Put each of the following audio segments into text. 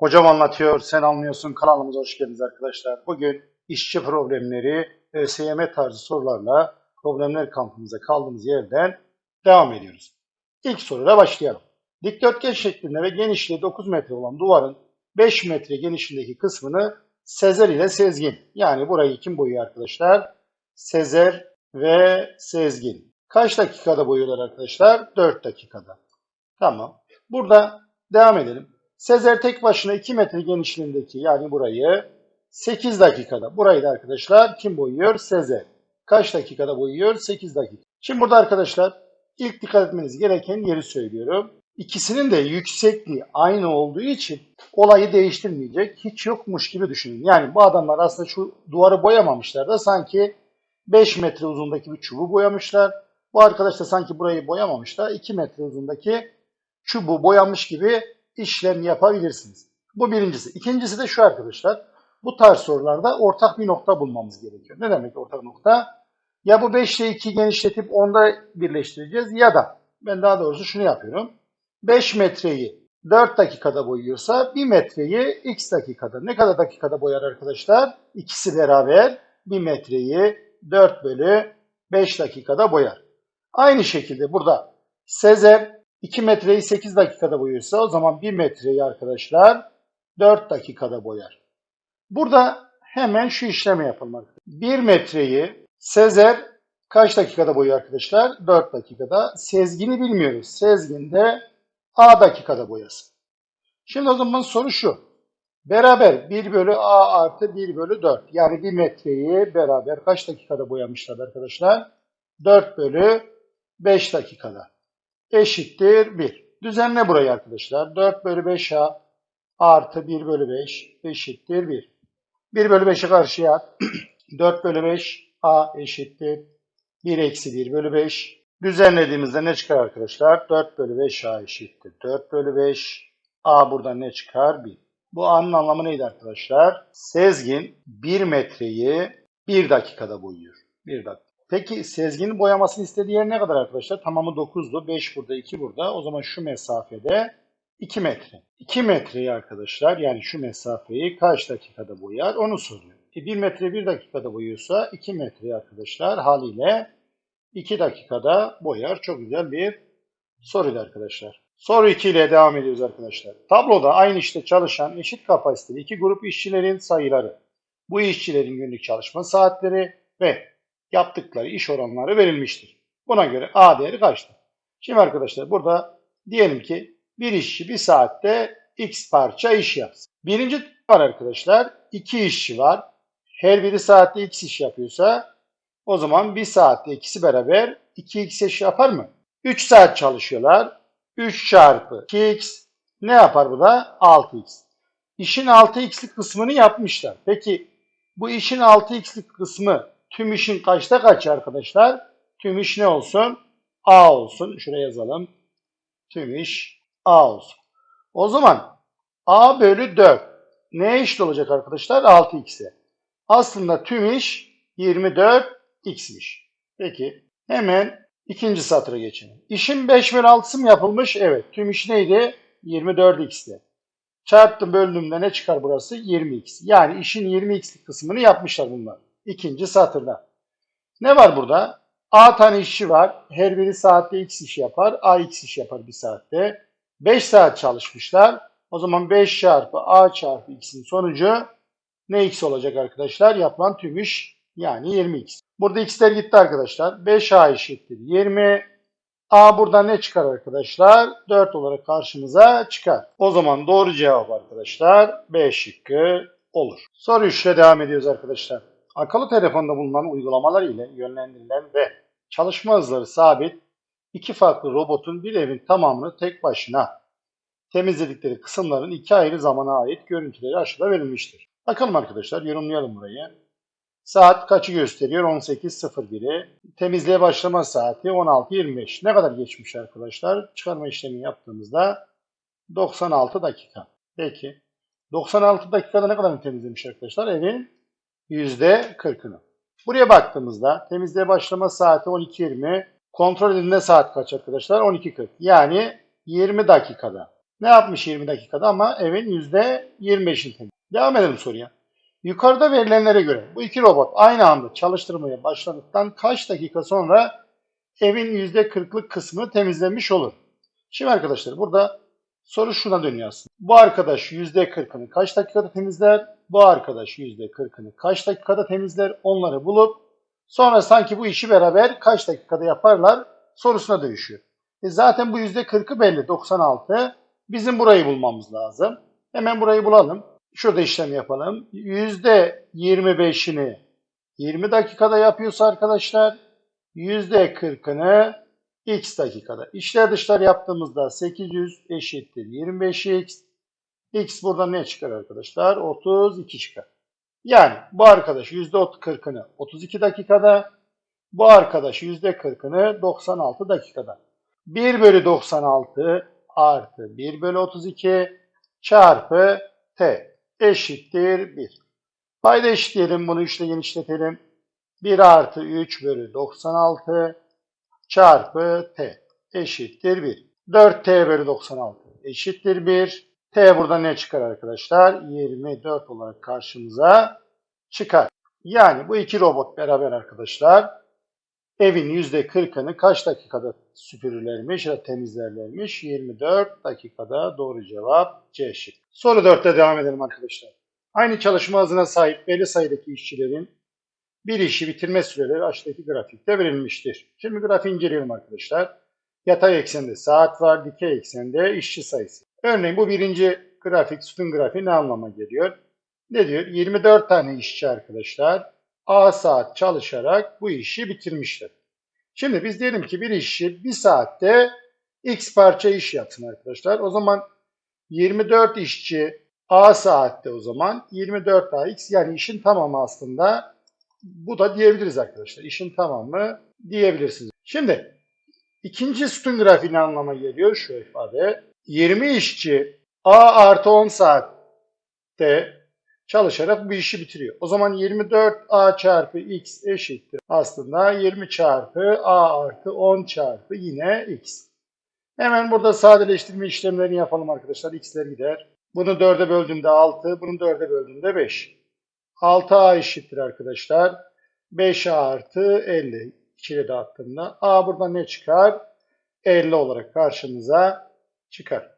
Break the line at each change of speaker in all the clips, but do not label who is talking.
Hocam anlatıyor, sen anlıyorsun. Kanalımıza hoş geldiniz arkadaşlar. Bugün işçi problemleri, ÖSYM tarzı sorularla problemler kampımıza kaldığımız yerden devam ediyoruz. İlk soruyla başlayalım. Dikdörtgen şeklinde ve genişliği 9 metre olan duvarın 5 metre genişliğindeki kısmını Sezer ile Sezgin. Yani burayı kim boyuyor arkadaşlar? Sezer ve Sezgin. Kaç dakikada boyuyorlar arkadaşlar? 4 dakikada. Tamam. Burada devam edelim. Sezer tek başına 2 metre genişliğindeki yani burayı 8 dakikada. Burayı da arkadaşlar kim boyuyor? Sezer. Kaç dakikada boyuyor? 8 dakika. Şimdi burada arkadaşlar ilk dikkat etmeniz gereken yeri söylüyorum. İkisinin de yüksekliği aynı olduğu için olayı değiştirmeyecek. Hiç yokmuş gibi düşünün. Yani bu adamlar aslında şu duvarı boyamamışlar da sanki 5 metre uzundaki bir çubuğu boyamışlar. Bu arkadaş da sanki burayı boyamamış da 2 metre uzundaki çubuğu boyamış gibi işlem yapabilirsiniz. Bu birincisi. İkincisi de şu arkadaşlar. Bu tarz sorularda ortak bir nokta bulmamız gerekiyor. Ne demek ortak nokta? Ya bu 5 ile 2 genişletip onda birleştireceğiz ya da ben daha doğrusu şunu yapıyorum. 5 metreyi 4 dakikada boyuyorsa 1 metreyi x dakikada. Ne kadar dakikada boyar arkadaşlar? İkisi beraber 1 metreyi 4 bölü 5 dakikada boyar. Aynı şekilde burada Sezer 2 metreyi 8 dakikada boyuyorsa o zaman 1 metreyi arkadaşlar 4 dakikada boyar. Burada hemen şu işlemi yapalım. arkadaşlar. 1 metreyi Sezer kaç dakikada boyuyor arkadaşlar? 4 dakikada. Sezgin'i bilmiyoruz. Sezgin de A dakikada boyasın. Şimdi o zaman soru şu. Beraber 1 bölü A artı 1 bölü 4. Yani 1 metreyi beraber kaç dakikada boyamışlar arkadaşlar? 4 bölü 5 dakikada. Eşittir 1. Düzenle burayı arkadaşlar. 4 bölü 5A artı 1 bölü 5 eşittir 1. 1 bölü 5'i karşıya at. 4 bölü 5 A eşittir 1 eksi 1 bölü 5. Düzenlediğimizde ne çıkar arkadaşlar? 4 bölü 5 A eşittir 4 bölü 5. A buradan ne çıkar? 1. Bu A'nın anlamı neydi arkadaşlar? Sezgin 1 metreyi 1 dakikada boyuyor. 1 dakika. Peki Sezgin'in boyamasını istediği yer ne kadar arkadaşlar? Tamamı 9'du. 5 burada, 2 burada. O zaman şu mesafede 2 metre. 2 metreyi arkadaşlar yani şu mesafeyi kaç dakikada boyar onu soruyor. E 1 metre 1 dakikada boyuyorsa 2 metreyi arkadaşlar haliyle 2 dakikada boyar. Çok güzel bir soruydu arkadaşlar. Soru 2 ile devam ediyoruz arkadaşlar. Tabloda aynı işte çalışan eşit kapasiteli iki grup işçilerin sayıları, bu işçilerin günlük çalışma saatleri ve yaptıkları iş oranları verilmiştir. Buna göre A değeri kaçtır? Şimdi arkadaşlar burada diyelim ki bir işçi bir saatte X parça iş yapsın. Birinci var arkadaşlar. iki işçi var. Her biri saatte X iş yapıyorsa o zaman bir saatte ikisi beraber 2X iş yapar mı? 3 saat çalışıyorlar. 3 çarpı 2X ne yapar bu da? 6X. İşin 6X'lik kısmını yapmışlar. Peki bu işin 6X'lik kısmı tüm işin kaçta kaç arkadaşlar? Tüm iş ne olsun? A olsun. Şuraya yazalım. Tüm iş A olsun. O zaman A bölü 4 neye eşit olacak arkadaşlar? 6x'e. Aslında tüm iş 24x'miş. Peki hemen ikinci satıra geçelim. İşin 5 bölü 6'sı mı yapılmış? Evet. Tüm iş neydi? 24x'ti. Çarptım böldüğümde ne çıkar burası? 20x. Yani işin 20x'lik kısmını yapmışlar bunlar. İkinci satırda. Ne var burada? A tane işçi var. Her biri saatte x iş yapar. A x iş yapar bir saatte. 5 saat çalışmışlar. O zaman 5 çarpı A çarpı x'in sonucu ne x olacak arkadaşlar? Yapılan tüm iş yani 20x. Burada x'ler gitti arkadaşlar. 5A eşittir 20. A burada ne çıkar arkadaşlar? 4 olarak karşımıza çıkar. O zaman doğru cevap arkadaşlar B şıkkı olur. Soru 3 ile devam ediyoruz arkadaşlar. Akıllı telefonda bulunan uygulamalar ile yönlendirilen ve çalışma hızları sabit iki farklı robotun bir evin tamamını tek başına temizledikleri kısımların iki ayrı zamana ait görüntüleri aşağıda verilmiştir. Bakalım arkadaşlar yorumlayalım burayı. Saat kaçı gösteriyor? 18.01'i. Temizliğe başlama saati 16.25. Ne kadar geçmiş arkadaşlar? Çıkarma işlemi yaptığımızda 96 dakika. Peki. 96 dakikada ne kadar temizlemiş arkadaşlar? Evin %40'ını. Buraya baktığımızda temizliğe başlama saati 12.20. Kontrol edilme saat kaç arkadaşlar? 12.40. Yani 20 dakikada. Ne yapmış 20 dakikada ama evin %25'ini temizlemiş. Devam edelim soruya. Yukarıda verilenlere göre bu iki robot aynı anda çalıştırmaya başladıktan kaç dakika sonra evin %40'lık kısmını temizlemiş olur? Şimdi arkadaşlar burada soru şuna dönüyor aslında. Bu arkadaş %40'ını kaç dakikada temizler? Bu arkadaş %40'ını kaç dakikada temizler? Onları bulup sonra sanki bu işi beraber kaç dakikada yaparlar sorusuna dönüşüyor. E zaten bu %40'ı belli 96. Bizim burayı bulmamız lazım. Hemen burayı bulalım. Şurada işlem yapalım. %25'ini 20 dakikada yapıyorsa arkadaşlar %40'ını x dakikada. İşler dışlar yaptığımızda 800 eşittir 25x. X burada ne çıkar arkadaşlar? 32 çıkar. Yani bu arkadaş %40'ını 32 dakikada, bu arkadaş %40'ını 96 dakikada. 1 bölü 96 artı 1 bölü 32 çarpı t eşittir 1. Payda eşitleyelim bunu 3 ile genişletelim. 1 artı 3 bölü 96 çarpı t eşittir 1. 4t bölü 96 eşittir 1. t burada ne çıkar arkadaşlar? 24 olarak karşımıza çıkar. Yani bu iki robot beraber arkadaşlar evin %40'ını kaç dakikada süpürürlermiş ya temizlerlermiş? 24 dakikada doğru cevap C şık. Soru 4'te devam edelim arkadaşlar. Aynı çalışma hızına sahip belli sayıdaki işçilerin bir işi bitirme süreleri aşağıdaki grafikte verilmiştir. Şimdi grafiği inceleyelim arkadaşlar. Yatay eksende saat var, dikey eksende işçi sayısı. Örneğin bu birinci grafik, sütun grafiği ne anlama geliyor? Ne diyor? 24 tane işçi arkadaşlar A saat çalışarak bu işi bitirmişler. Şimdi biz diyelim ki bir işçi bir saatte X parça iş yapsın arkadaşlar. O zaman 24 işçi A saatte o zaman 24 AX yani işin tamamı aslında bu da diyebiliriz arkadaşlar. İşin tamamı diyebilirsiniz. Şimdi ikinci sütun grafiği ne anlama geliyor? Şu ifade. 20 işçi A artı 10 saatte çalışarak bu işi bitiriyor. O zaman 24A çarpı X eşittir. Aslında 20 çarpı A artı 10 çarpı yine X. Hemen burada sadeleştirme işlemlerini yapalım arkadaşlar. X'ler gider. Bunu 4'e böldüğümde 6, bunu 4'e böldüğümde 5. 6A eşittir arkadaşlar. 5A artı 50. 2 ile dağıttığımda A burada ne çıkar? 50 olarak karşımıza çıkar.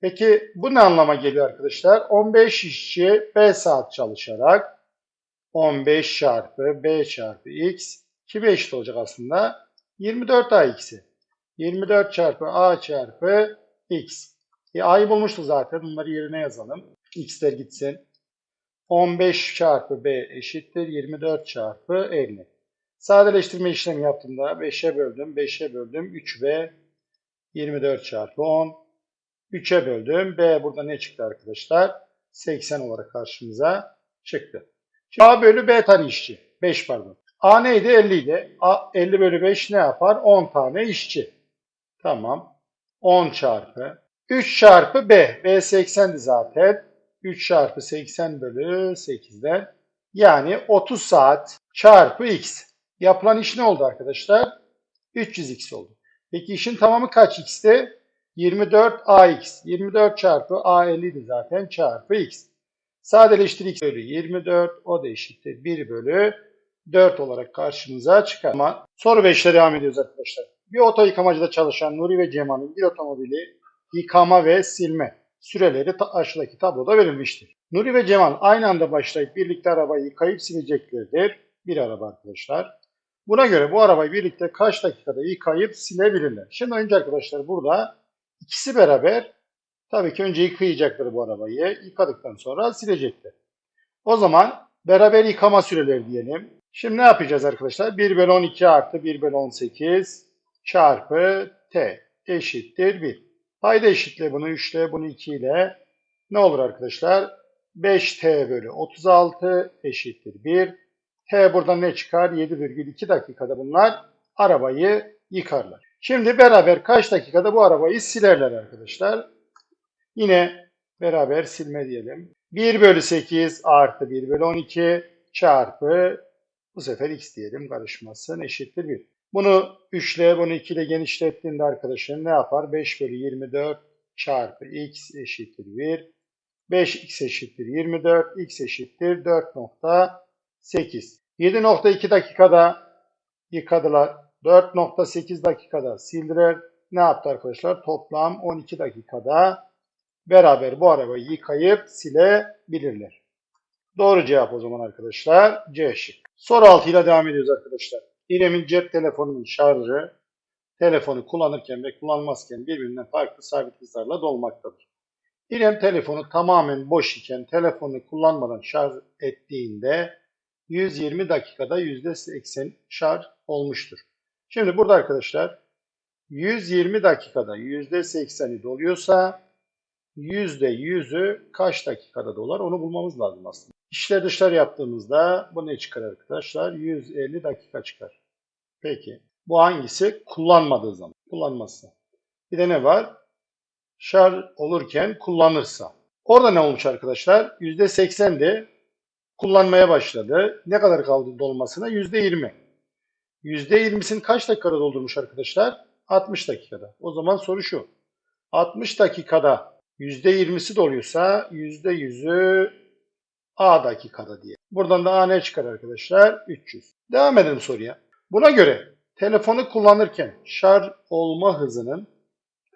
Peki bu ne anlama geliyor arkadaşlar? 15 işçi B saat çalışarak 15 çarpı B çarpı X kime eşit olacak aslında? 24 AX'i. 24 çarpı A çarpı X. E, A'yı bulmuştuk zaten. Bunları yerine yazalım. X'ler gitsin. 15 çarpı B eşittir 24 çarpı 50. Sadeleştirme işlemi yaptığımda 5'e böldüm, 5'e böldüm, 3B 24 çarpı 10. 3'e böldüm. B burada ne çıktı arkadaşlar? 80 olarak karşımıza çıktı. Şimdi A bölü B tane işçi. 5 pardon. A neydi? 50 idi. A, 50 bölü 5 ne yapar? 10 tane işçi. Tamam. 10 çarpı. 3 çarpı B. B 80'di zaten. 3 çarpı 80 bölü 8'den. Yani 30 saat çarpı X. Yapılan iş ne oldu arkadaşlar? 300X oldu. Peki işin tamamı kaç X'ti? 24 AX. 24 çarpı A50 idi zaten çarpı X. Sadeleştir X bölü 24. O da eşittir 1 bölü 4 olarak karşımıza çıkar. Ama soru 5'te devam ediyoruz arkadaşlar. Bir oto yıkamacıda çalışan Nuri ve Cemal'in bir otomobili yıkama ve silme süreleri ta aşağıdaki tabloda verilmiştir. Nuri ve Cemal aynı anda başlayıp birlikte arabayı yıkayıp sileceklerdir. Bir araba arkadaşlar. Buna göre bu arabayı birlikte kaç dakikada yıkayıp silebilirler? Şimdi önce arkadaşlar burada ikisi beraber tabii ki önce yıkayacaklar bu arabayı. Yıkadıktan sonra silecekler. O zaman beraber yıkama süreleri diyelim. Şimdi ne yapacağız arkadaşlar? 1 bölü 12 artı 1 bölü 18 çarpı t eşittir 1. Payda eşitle bunu 3 ile bunu 2 ile ne olur arkadaşlar? 5t bölü 36 eşittir 1. T burada ne çıkar? 7,2 dakikada bunlar arabayı yıkarlar. Şimdi beraber kaç dakikada bu arabayı silerler arkadaşlar? Yine beraber silme diyelim. 1 bölü 8 artı 1 bölü 12 çarpı bu sefer x diyelim karışmasın eşittir 1. Bunu 3 ile bunu 2 ile genişlettiğinde arkadaşın ne yapar? 5 bölü 24 çarpı x eşittir 1. 5x eşittir 24. x eşittir 4.8. 7.2 dakikada yıkadılar. 4.8 dakikada sildiler. Ne yaptı arkadaşlar? Toplam 12 dakikada beraber bu arabayı yıkayıp silebilirler. Doğru cevap o zaman arkadaşlar C şık. Soru 6 ile devam ediyoruz arkadaşlar. İrem'in cep telefonunun şarjı telefonu kullanırken ve kullanmazken birbirinden farklı sabit hızlarla dolmaktadır. İrem telefonu tamamen boş iken telefonu kullanmadan şarj ettiğinde 120 dakikada %80 şarj olmuştur. Şimdi burada arkadaşlar 120 dakikada %80'i doluyorsa %100'ü kaç dakikada dolar onu bulmamız lazım aslında. İşler dışlar yaptığımızda bu ne çıkar arkadaşlar? 150 dakika çıkar. Peki bu hangisi? Kullanmadığı zaman. Kullanmazsa. Bir de ne var? Şarj olurken kullanırsa. Orada ne olmuş arkadaşlar? %80'de kullanmaya başladı. Ne kadar kaldı dolmasına? %20. %20'sini kaç dakikada doldurmuş arkadaşlar? 60 dakikada. O zaman soru şu. 60 dakikada %20'si doluyorsa %100'ü A dakikada diye. Buradan da A ne çıkar arkadaşlar? 300. Devam edelim soruya. Buna göre telefonu kullanırken şarj olma hızının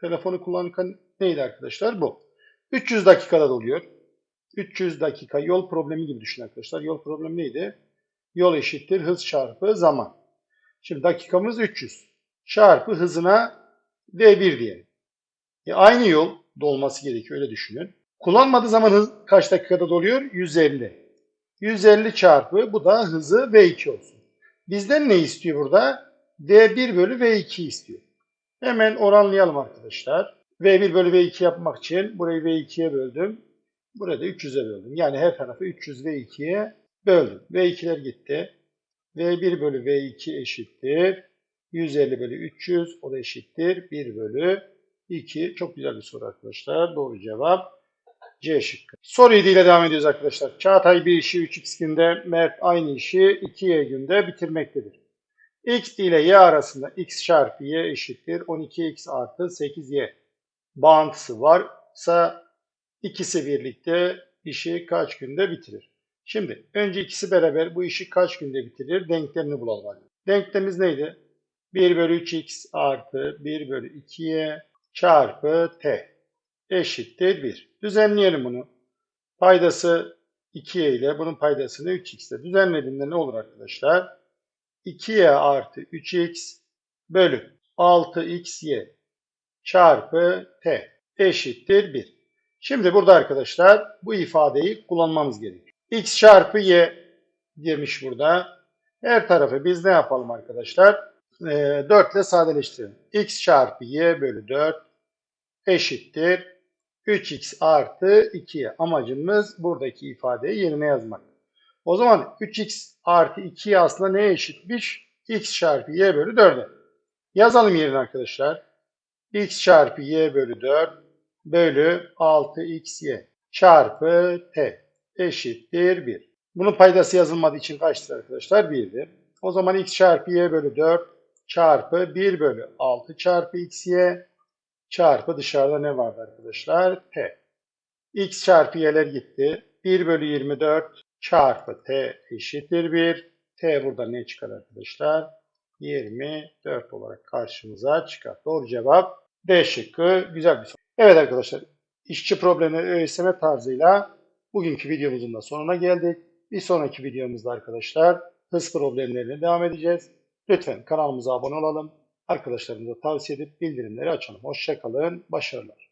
telefonu kullanırken neydi arkadaşlar? Bu. 300 dakikada doluyor. 300 dakika yol problemi gibi düşünün arkadaşlar. Yol problemi neydi? Yol eşittir hız çarpı zaman. Şimdi dakikamız 300. Çarpı hızına V1 diyelim. E aynı yol dolması gerekiyor öyle düşünün. Kullanmadığı zaman hız kaç dakikada doluyor? 150. 150 çarpı bu da hızı V2 olsun. Bizden ne istiyor burada? V1 bölü V2 istiyor. Hemen oranlayalım arkadaşlar. V1 bölü V2 yapmak için burayı V2'ye böldüm. Burada 300'e böldüm. Yani her tarafı 300 V2'ye böldüm. V2'ler gitti. V1 bölü V2 eşittir. 150 bölü 300 o da eşittir. 1 bölü 2. Çok güzel bir soru arkadaşlar. Doğru cevap C şıkkı. Soru 7 ile devam ediyoruz arkadaşlar. Çağatay bir işi 3x günde, Mert aynı işi 2y günde bitirmektedir. x ile y arasında x çarpı y eşittir 12x artı 8y bağıntısı varsa ikisi birlikte işi kaç günde bitirir? Şimdi önce ikisi beraber bu işi kaç günde bitirir? Denklemini bulalım. Denklemimiz neydi? 1 bölü 3x artı 1 bölü 2y çarpı t eşittir 1. Düzenleyelim bunu. Paydası 2y ile bunun paydasını 3x ile düzenlediğimde ne olur arkadaşlar? 2y artı 3x bölü 6xy çarpı t eşittir 1. Şimdi burada arkadaşlar bu ifadeyi kullanmamız gerekiyor. X çarpı y demiş burada. Her tarafı biz ne yapalım arkadaşlar? Ee, 4 ile sadeleştirelim. x çarpı y bölü 4 eşittir 3x artı 2'ye. Amacımız buradaki ifadeyi yerine yazmak. O zaman 3x artı 2'ye aslında neye eşitmiş? x çarpı y bölü 4'e. Yazalım yerine arkadaşlar. x çarpı y bölü 4 bölü 6xy çarpı t eşittir 1. Bunun paydası yazılmadığı için kaçtır arkadaşlar? 1'dir. O zaman x çarpı y bölü 4 çarpı 1 bölü 6 çarpı xy çarpı dışarıda ne vardı arkadaşlar? T. x çarpı y'ler gitti. 1 bölü 24 çarpı t eşittir 1. T burada ne çıkar arkadaşlar? 24 olarak karşımıza çıkar. Doğru cevap D şıkkı. Güzel bir soru. Evet arkadaşlar. işçi problemleri ÖSYM tarzıyla bugünkü videomuzun da sonuna geldik. Bir sonraki videomuzda arkadaşlar hız problemlerine devam edeceğiz. Lütfen kanalımıza abone olalım. Arkadaşlarımıza tavsiye edip bildirimleri açalım. Hoşçakalın. Başarılar.